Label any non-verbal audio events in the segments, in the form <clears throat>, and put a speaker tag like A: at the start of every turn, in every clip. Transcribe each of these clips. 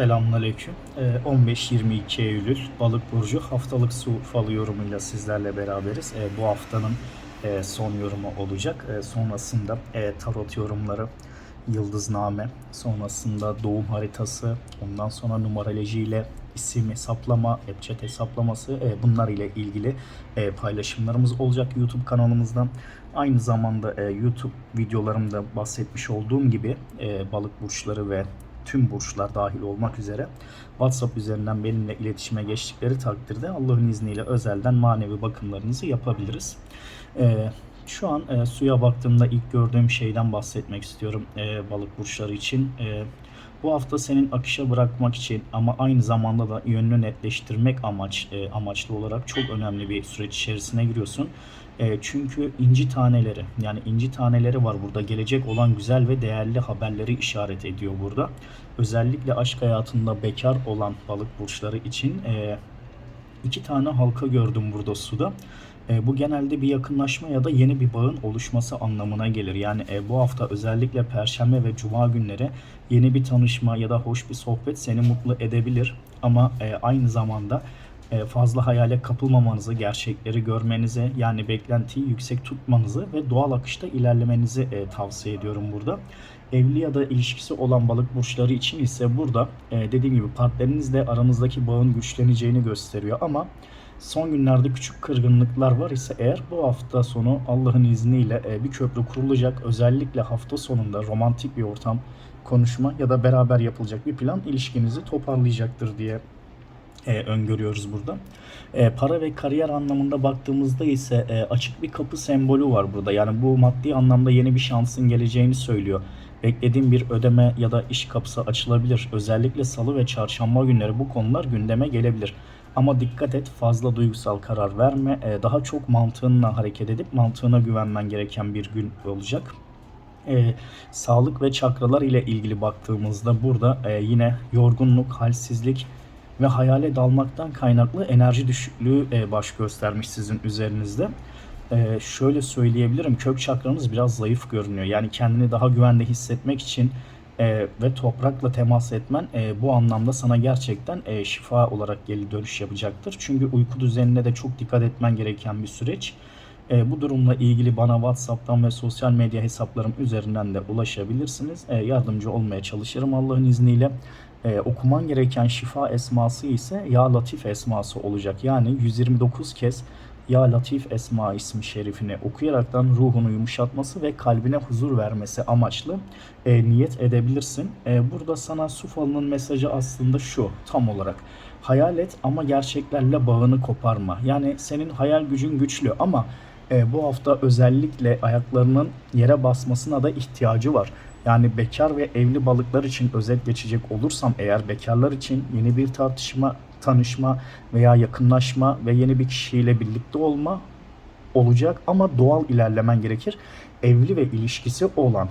A: Selamünaleyküm. Ee, 15-22 Eylül Balık Burcu haftalık su falı yorumuyla sizlerle beraberiz. Ee, Bu haftanın e, son yorumu olacak. Ee, Sonrasında e, tarot yorumları, yıldızname, sonrasında doğum haritası, ondan sonra numaroloji ile isim hesaplama, ebced hesaplaması e, bunlar ile ilgili paylaşımlarımız olacak YouTube kanalımızdan. Aynı zamanda YouTube videolarımda bahsetmiş olduğum gibi balık burçları ve tüm burçlar dahil olmak üzere WhatsApp üzerinden benimle iletişime geçtikleri takdirde Allah'ın izniyle özelden manevi bakımlarınızı yapabiliriz. Ee, şu an e, suya baktığımda ilk gördüğüm şeyden bahsetmek istiyorum e, balık burçları için. E, bu hafta senin akışa bırakmak için ama aynı zamanda da yönünü netleştirmek amaç e, amaçlı olarak çok önemli bir süreç içerisine giriyorsun. E, çünkü inci taneleri yani inci taneleri var burada gelecek olan güzel ve değerli haberleri işaret ediyor burada. Özellikle aşk hayatında bekar olan balık burçları için e, iki tane halka gördüm burada suda. E, bu genelde bir yakınlaşma ya da yeni bir bağın oluşması anlamına gelir. Yani e, bu hafta özellikle Perşembe ve Cuma günleri yeni bir tanışma ya da hoş bir sohbet seni mutlu edebilir. Ama e, aynı zamanda e, fazla hayale kapılmamanızı, gerçekleri görmenizi yani beklentiyi yüksek tutmanızı ve doğal akışta ilerlemenizi e, tavsiye ediyorum burada. Evli ya da ilişkisi olan balık burçları için ise burada e, dediğim gibi partnerinizle aranızdaki bağın güçleneceğini gösteriyor ama son günlerde küçük kırgınlıklar var ise eğer bu hafta sonu Allah'ın izniyle e, bir köprü kurulacak. Özellikle hafta sonunda romantik bir ortam, konuşma ya da beraber yapılacak bir plan ilişkinizi toparlayacaktır diye e, öngörüyoruz burada. E, para ve kariyer anlamında baktığımızda ise e, açık bir kapı sembolü var burada. Yani bu maddi anlamda yeni bir şansın geleceğini söylüyor. Beklediğin bir ödeme ya da iş kapısı açılabilir. Özellikle salı ve çarşamba günleri bu konular gündeme gelebilir. Ama dikkat et fazla duygusal karar verme. E, daha çok mantığınla hareket edip mantığına güvenmen gereken bir gün olacak. E, sağlık ve çakralar ile ilgili baktığımızda burada e, yine yorgunluk, halsizlik ve hayale dalmaktan kaynaklı enerji düşüklüğü e, baş göstermiş sizin üzerinizde. E, şöyle söyleyebilirim kök çakranız biraz zayıf görünüyor. Yani kendini daha güvende hissetmek için e, ve toprakla temas etmen e, bu anlamda sana gerçekten e, şifa olarak geri dönüş yapacaktır. Çünkü uyku düzenine de çok dikkat etmen gereken bir süreç. E, bu durumla ilgili bana WhatsApp'tan ve sosyal medya hesaplarım üzerinden de ulaşabilirsiniz. E, yardımcı olmaya çalışırım Allah'ın izniyle. E, okuman gereken şifa esması ise Ya Latif esması olacak. Yani 129 kez Ya Latif esma ismi şerifini okuyaraktan ruhunu yumuşatması ve kalbine huzur vermesi amaçlı e, niyet edebilirsin. E, burada sana su falının mesajı aslında şu tam olarak. Hayal et ama gerçeklerle bağını koparma. Yani senin hayal gücün güçlü ama e, bu hafta özellikle ayaklarının yere basmasına da ihtiyacı var. Yani bekar ve evli balıklar için özet geçecek olursam eğer bekarlar için yeni bir tartışma, tanışma veya yakınlaşma ve yeni bir kişiyle birlikte olma olacak ama doğal ilerlemen gerekir. Evli ve ilişkisi olan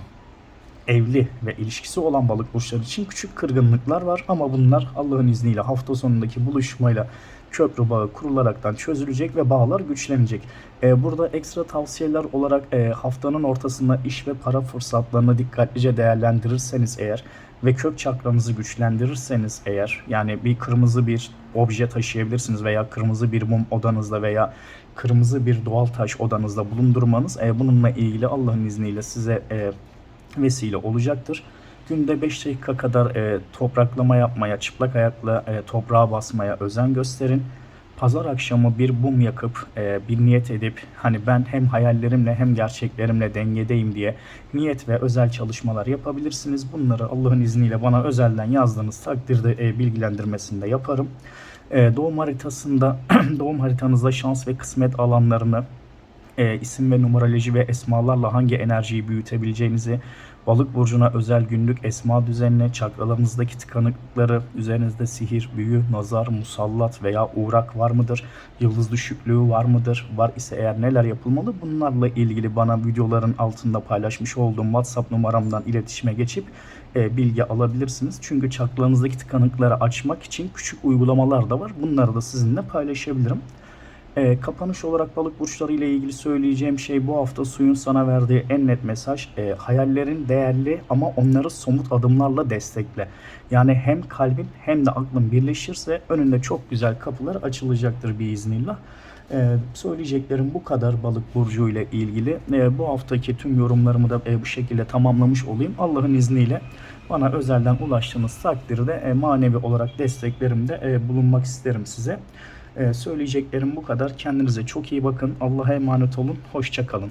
A: evli ve ilişkisi olan balık burçları için küçük kırgınlıklar var ama bunlar Allah'ın izniyle hafta sonundaki buluşmayla köprü bağı kurularaktan çözülecek ve bağlar güçlenecek. Ee, burada ekstra tavsiyeler olarak e, haftanın ortasında iş ve para fırsatlarını dikkatlice değerlendirirseniz eğer ve kök çakranızı güçlendirirseniz eğer yani bir kırmızı bir obje taşıyabilirsiniz veya kırmızı bir mum odanızda veya kırmızı bir doğal taş odanızda bulundurmanız e, bununla ilgili Allah'ın izniyle size e, vesile olacaktır. Günde 5 dakika kadar e, topraklama yapmaya, çıplak ayakla e, toprağa basmaya özen gösterin. Pazar akşamı bir mum yakıp e, bir niyet edip hani ben hem hayallerimle hem gerçeklerimle dengedeyim diye niyet ve özel çalışmalar yapabilirsiniz. Bunları Allah'ın izniyle bana özelden yazdığınız takdirde e, bilgilendirmesini yaparım. E, doğum haritasında <clears throat> doğum haritanızda şans ve kısmet alanlarını e, isim ve numeroloji ve esmalarla hangi enerjiyi büyütebileceğinizi, balık burcuna özel günlük esma düzenine, çakralarınızdaki tıkanıklıkları, üzerinizde sihir, büyü, nazar, musallat veya uğrak var mıdır? Yıldız düşüklüğü var mıdır? Var ise eğer neler yapılmalı? Bunlarla ilgili bana videoların altında paylaşmış olduğum WhatsApp numaramdan iletişime geçip e, bilgi alabilirsiniz. Çünkü çakralarınızdaki tıkanıkları açmak için küçük uygulamalar da var. Bunları da sizinle paylaşabilirim. E, kapanış olarak balık burçları ile ilgili söyleyeceğim şey bu hafta suyun sana verdiği en net mesaj e, hayallerin değerli ama onları somut adımlarla destekle. Yani hem kalbin hem de aklın birleşirse önünde çok güzel kapılar açılacaktır biiznillah. Ee, söyleyeceklerim bu kadar balık burcu ile ilgili. Ee, bu haftaki tüm yorumlarımı da e, bu şekilde tamamlamış olayım. Allah'ın izniyle bana özelden ulaştığınız takdirde e, manevi olarak desteklerimde e, bulunmak isterim size. E, söyleyeceklerim bu kadar. Kendinize çok iyi bakın. Allah'a emanet olun. Hoşça kalın.